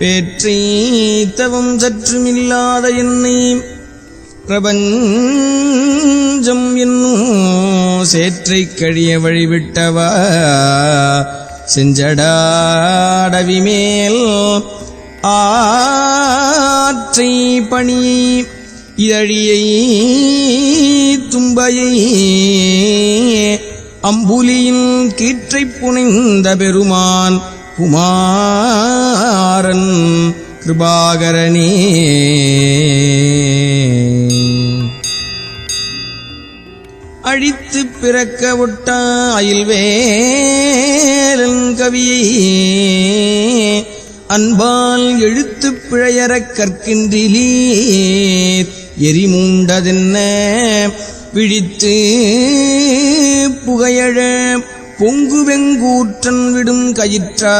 பேற்றை தவம் சற்றுமில்லாத என்னை பிரபஞ்சம் என்னும் சேற்றை கழிய வழிவிட்டவா? செஞ்சடாடவி மேல் ஆற்றை பணி இதழியை தும்பையை அம்புலியின் கீற்றைப் புனைந்த பெருமான் குமார். கிருபாகரனே அழித்து பிறக்க விட்ட அயில்வேலன் கவியை அன்பால் எழுத்து பிழையறக் கற்கின்றிலீர் எரிமூண்டதென்ன? பிழித்து புகையழ பொங்கு வெங்கூற்றன் விடும் கயிற்றா